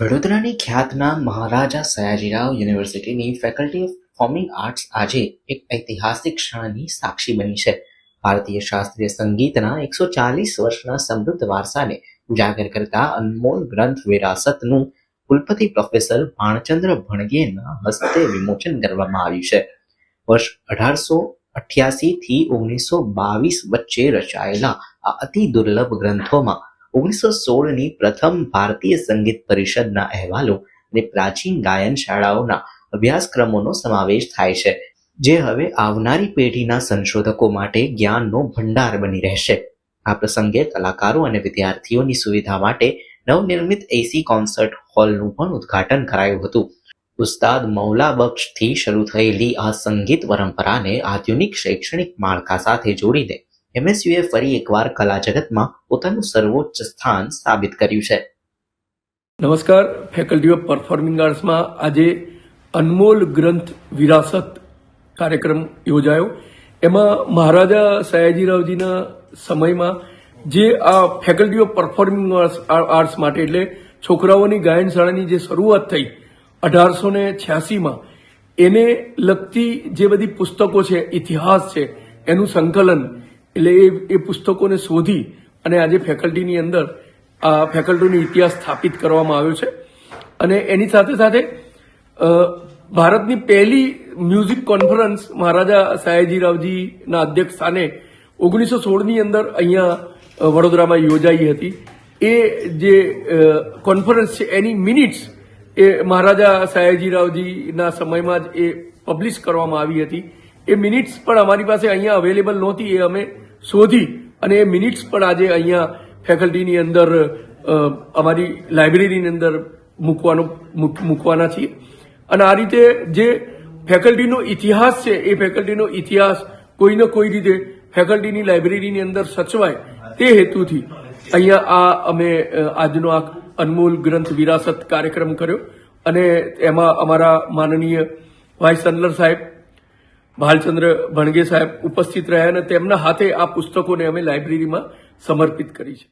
વડોદરાની ખ્યાતનામ મહારાજા સયાજીરાવ યુનિવર્સિટીની ફેકલ્ટી ઓફ પરફોર્મિંગ આર્ટ્સ આજે એક ઐતિહાસિક ક્ષણની સાક્ષી બની છે. ભારતીય શાસ્ત્રીય સંગીતના એકસો ચાલીસ વર્ષના સમૃદ્ધ વારસાને ઉજાગર કરતા અનમોલ ગ્રંથ વિરાસતનું કુલપતિ પ્રોફેસર ભાણચંદ્ર ભણગેના હસ્તે વિમોચન કરવામાં આવ્યું છે. વર્ષ અઢારસો અઠ્યાસી થી ઓગણીસો બાવીસ વચ્ચે રચાયેલા આ અતિ દુર્લભ ગ્રંથોમાં ઓગણીસો સોળની પ્રથમ ભારતીય સંગીત પરિષદના અહેવાલો અને પ્રાચીન ગાયન શાળાઓના અભ્યાસક્રમોનો સમાવેશ થાય છે, જે હવે આવનારી પેઢીના સંશોધકો માટે જ્ઞાનનો ભંડાર બની રહેશે. આ પ્રસંગે કલાકારો અને વિદ્યાર્થીઓની સુવિધા માટે નવનિર્મિત એસી કોન્સર્ટ હોલનું પણ ઉદ્ઘાટન કરાયું હતું. ઉસ્તાદ મૌલા બક્ષથી શરૂ થયેલી આ સંગીત પરંપરાને આધુનિક શૈક્ષણિક માળખા સાથે જોડીને એમએસયુએ ફરી એકવાર કલા જગતમાં પોતાનું સર્વોચ્ચ સ્થાન સાબિત કર્યું છે. નમસ્કાર ફેકલ્ટી ઓફ પરફોર્મિંગ આર્ટ્સમાં આજે અનમોલ ગ્રંથ વિરાસત કાર્યક્રમ યોજાયો. એમાં મહારાજા સયાજીરાવજીના સમયમાં જે આ ફેકલ્ટી ઓફ પરફોર્મિંગ આર્ટ્સ માટે એટલે છોકરાઓની ગાયન શાળાની જે શરૂઆત થઈ અઢારસો ને છ્યાસીમાં, એને લગતી જે બધી પુસ્તકો છે, ઇતિહાસ છે, એનું સંકલન એટલે એ એ પુસ્તકોને શોધી અને આજે ફેકલ્ટીની અંદર, આ ફેકલ્ટીનો ઇતિહાસ સ્થાપિત કરવામાં આવ્યો છે. અને એની સાથે સાથે ભારતની પહેલી મ્યુઝિક કોન્ફરન્સ મહારાજા સયાજીરાવજીના અધ્યક્ષ સ્થાને ઓગણીસો સોળની અંદર અહીંયા વડોદરામાં યોજાઈ હતી. એ જે કોન્ફરન્સ છે, એની મિનિટ્સ એ મહારાજા સયાજીરાવજીના સમયમાં જ એ પબ્લિશ કરવામાં આવી હતી. એ મિનિટ્સ પણ અમારી પાસે અહીંયા અવેલેબલ નહોતી, એ અમે શોધી અને એ મિનિટ્સ પણ આજે અહીંયા ફેકલ્ટીની અંદર અમારી લાઇબ્રેરીની અંદર મૂકવાનો, મૂક- મૂકવાના છીએ. અને આ રીતે જે ફેકલ્ટીનો ઇતિહાસ છે, એ ફેકલ્ટીનો ઇતિહાસ કોઈને કોઈ રીતે ફેકલ્ટીની લાઇબ્રેરીની અંદર સચવાય તે હેતુથી અહીંયા આ અમે આજનો આ અનમોલ ગ્રંથ વિરાસત કાર્યક્રમ કર્યો. અને એમાં અમારા માનનીય વાઇસ ચાન્સલર સાહેબ ભાલચંદ્ર ભણગે સાહેબ ઉપસ્થિત રહ્યા અને તેમના હાથે આ પુસ્તકોને અમે લાઇબ્રેરીમાં સમર્પિત કરી છે.